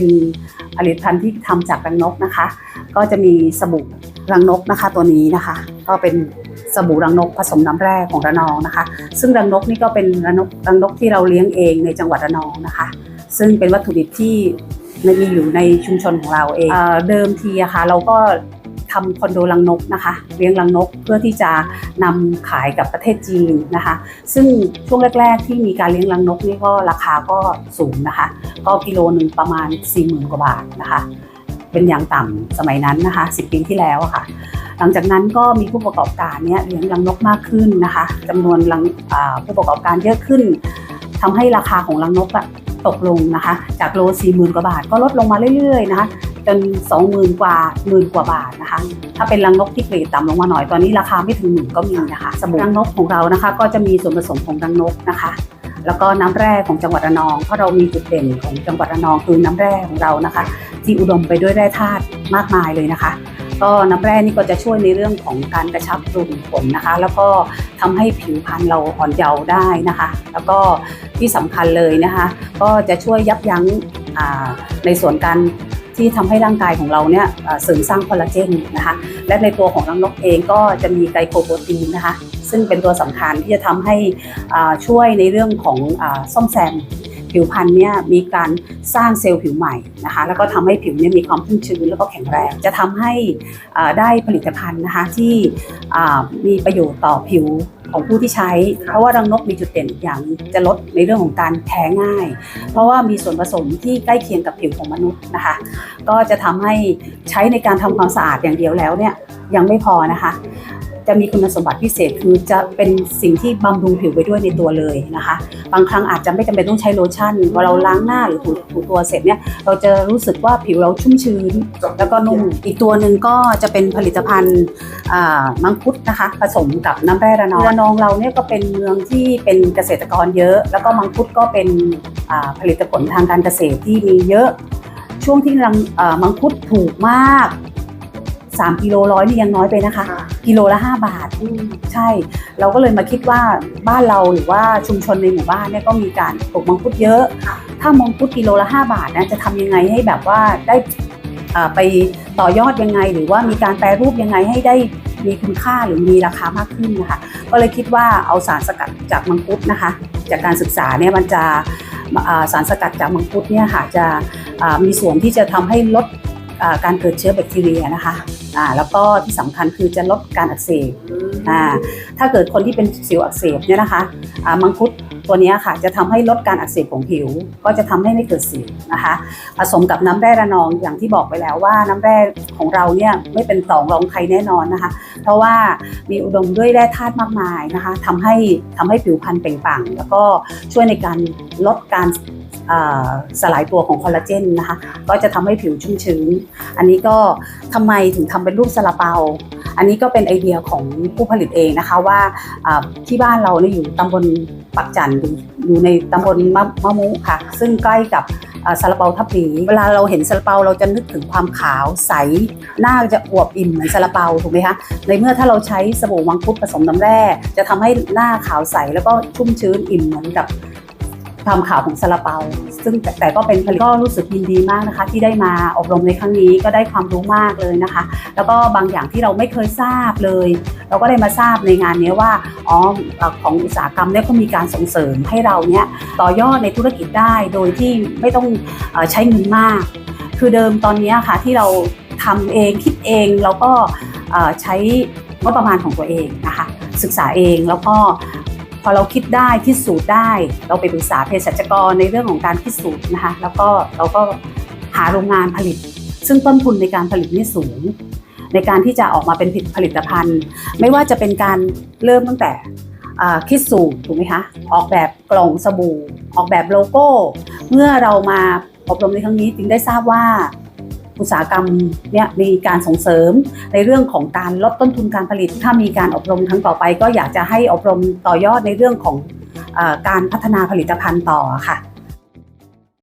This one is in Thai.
เป็นผลิตภัณฑ์ที่ทำจากรังนกนะคะ ก็จะมีสบู่รังนกนะคะ ตัวนี้นะคะ ก็เป็นสบู่รังนกผสมน้ำแร่ของระนองนะคะ ซึ่งรังนกนี่ก็เป็นรังนกรังนกที่เราเลี้ยงเองในจังหวัดระนองนะคะ ซึ่งเป็นวัตถุดิบที่มีอยู่ในชุมชนของเราเองเอเดิมทีอะค่ะเราก็ ทำคอนโดรังนกนะคะเลี้ยงรังนกเพื่อที่จะนำขายกับประเทศจีนนะคะ ซึ่งช่วงแรก ๆ ที่มีการเลี้ยงรังนกนี่ก็ราคาก็สูงนะคะ ก็กิโลหนึ่งประมาณ 4 0,000 กว่าบาทนะคะ เป็นอย่างต่ำสมัยนั้นนะคะ 10 ปีที่แล้วอะค่ะ หลังจากนั้นก็มีผู้ประกอบการเนี่ยเลี้ยงรังนกมากขึ้นนะคะจำนวนรังผู้ประกอบการเยอะขึ้นทำให้ราคาของรังนกอะ ตกลงนะคะ จากโล4 0,000กว่าบาทก็ลดลงมาเรื่อยๆนะคะจน20,000กว่าหมื่นกว่าบาทนะคะ ถ้าเป็นรังนกที่เกรดต่ำลงมาหน่อยตอนนี้ราคาไม่ถึงหมื่นก็มีนะคะสบู่รังนกของเรานะคะ ก็จะมีส่วนผสมของรังนกนะคะแล้วก็น้ำแร่ของจังหวัดระนอง เพราะเรามีจุดเด่นของจังหวัดระนองคือน้ำแร่ของเรานะคะ ที่อุดมไปด้วยแร่ธาตุมากมายเลยนะคะ ก็น้ำแร่นี่ก็จะช่วยในเรื่องของการกระชับรูขุมขนนะคะ แล้วก็ทำให้ผิวพรรณเราอ่อนเยาว์ได้นะคะ แล้วก็ที่สำคัญเลยนะคะ ก็จะช่วยยับยั้งในส่วนการที่ทำให้ร่างกายของเราเนี่ยเสริมสร้างคอลลาเจนนะคะ และในตัวของรังนกเองก็จะมีไกลโคโปรตีนนะคะ ซึ่งเป็นตัวสำคัญที่จะทำให้ช่วยในเรื่องของอซ่อมแซม ผิวพรรณเนี่ยมีการสร้างเซลล์ผิวใหม่นะคะแล้วก็ทำให้ผิวเนี่ยมีความชุ่มชื้นแล้วก็แข็งแรง จะทำให้อ่าได้ผลิตภัณฑ์นะคะที่อ่ามีประโยชน์ต่อผิวของผู้ที่ใช้ เพราะว่ารังนกมีจุดเด่นอีกอย่างจะลดในเรื่องของการแพ้ง่าย เพราะว่ามีส่วนผสมที่ใกล้เคียงกับผิวของมนุษย์นะคะ ก็จะทำให้ใช้ในการทำความสะอาดอย่างเดียวแล้วเนี่ยยังไม่พอนะคะ จะมีคุณสมบัติพิเศษคือจะเป็นสิ่งที่บำรุงผิวไปด้วยในตัวเลยนะคะ บางครั้งอาจจะไม่จำเป็นต้องใช้โลชั่นเวลาเราล้างหน้าหรือถูถูตัวเสร็จเนี่ยเราจะรู้สึกว่าผิวเราชุ่มชื้น แล้วก็นุ่มอีกตัวหนึ่งก็จะเป็นผลิตภัณฑ์มังคุดนะคะ ผสมกับน้ำแร่ระนองระนองเราเนี่ยก็เป็นเมืองที่เป็นเกษตรกรเยอะ แล้วก็มังคุดก็เป็นผลิตผลทางการเกษตรที่มีเยอะช่วงที่มังคุดถูกมาก 3กิโลร้อยนี่ยังน้อยไปนะคะ กิโลละ 5 บาท ใช่ เราก็เลยมาคิดว่าบ้านเราหรือว่าชุมชนในหมู่บ้านเนี่ยก็มีการปลูกมังคุดเยอะ ถ้ามังคุดกิโลละ 5 บาทนะจะทำยังไงให้แบบว่าได้อ่าไปต่อยอดยังไง หรือว่ามีการแปรรูปยังไงให้ได้มีคุณค่าหรือมีราคามากขึ้นนะคะ ก็เลยคิดว่าเอาสารสกัดจากมังคุดนะคะ จากการศึกษาเนี่ยมันจะอ่าสารสกัดจากมังคุดเนี่ยค่ะจะอ่ามีส่วนที่จะทำให้ลดอ่า การเกิดเชื้อแบคทีเรียนะคะอ่าแล้วก็ที่สำคัญคือจะลดการอักเสบอ่าถ้าเกิดคนที่เป็นสิวอักเสบเนี่ยนะคะอ่ามังคุดตัวนี้ค่ะจะทำให้ลดการอักเสบของผิว ก็จะทำให้ไม่เกิดสิวนะคะผสมกับน้ำแร่ระนองอย่างที่บอกไปแล้วว่าน้ำแร่ของเราเนี่ยไม่เป็นสองรองใครแน่นอนนะคะ เพราะว่ามีอุดมด้วยแร่ธาตุมากมายนะคะทำให้ทำให้ผิวพรรณเปล่งปลั่งแล้วก็ช่วยในการลดการ สลายตัวของคอลลาเจนนะคะก็จะทำให้ผิวชุ่มชื้น อันนี้ก็ทำไมถึงทำเป็นรูปซาลาเปา อันนี้ก็เป็นไอเดียของผู้ผลิตเองนะคะว่าที่บ้านเราเนี่ยอยู่ตำบลปักจันทร์อยู่อในตำบลมะมะมุค่ะ ซึ่งใกล้กับซาลาเปาทับหลีเวลาเราเห็นซาลาเปาเราจะนึกถึงความขาวใส หน้าจะอวบอิ่มเหมือนซาลาเปาถูกไหมคะในเมื่อถ้าเราใช้สบู่มังคุดผสมน้ำแร่ จะทำให้หน้าขาวใสแล้วก็ชุ่มชื้นอิ่มเหมือนกับ ความขาวของซาลาเปา ซึ่งแต่แต่ก็เป็นผลิตก็รู้สึกยินดีมากนะคะ ที่ได้มาอบรมในครั้งนี้ก็ได้ความรู้มากเลยนะคะ แล้วก็บางอย่างที่เราไม่เคยทราบเลย เราก็ได้มาทราบในงานนี้ว่าอ๋อของอุตสาหกรรมเนี่ยเขามีการส่งเสริมให้เราเนี่ยต่อยอดในธุรกิจได้โดยที่ไม่ต้องอใช้เงินมาก คือเดิมตอนนี้ค่ะที่เราทำเองคิดเองแล้วก็ใช้งบประมาณของตัวเองนะคะศึกษาเองแล้วก็ พอเราคิดได้พิดสูจน์ได้ เราไปปรึกษาเภสัชกรในเรื่องของการพิดสูจน์นะคะแล้วก็เราก็หาโรงงานผลิต ซึ่งต้นทุนในการผลิตนี่สูง ในการที่จะออกมาเป็นผลิตภัณฑ์ ไม่ว่าจะเป็นการเริ่มตั้งแต่คิดสูตรถูกไหมคะออกแบบกล่องสบู่ ออกแบบโลโก้ เมื่อเรามาอบรมในครั้งนี้จึงได้ทราบว่า อุตสาหกรรมเนี่ยมีการส่งเสริมในเรื่องของการลดต้นทุนการผลิต ถ้ามีการอบรมครั้งต่อไป ก็อยากจะให้อบรมต่อยอดในเรื่องของอการพัฒนาผลิตภัณฑ์ต่อค่ะ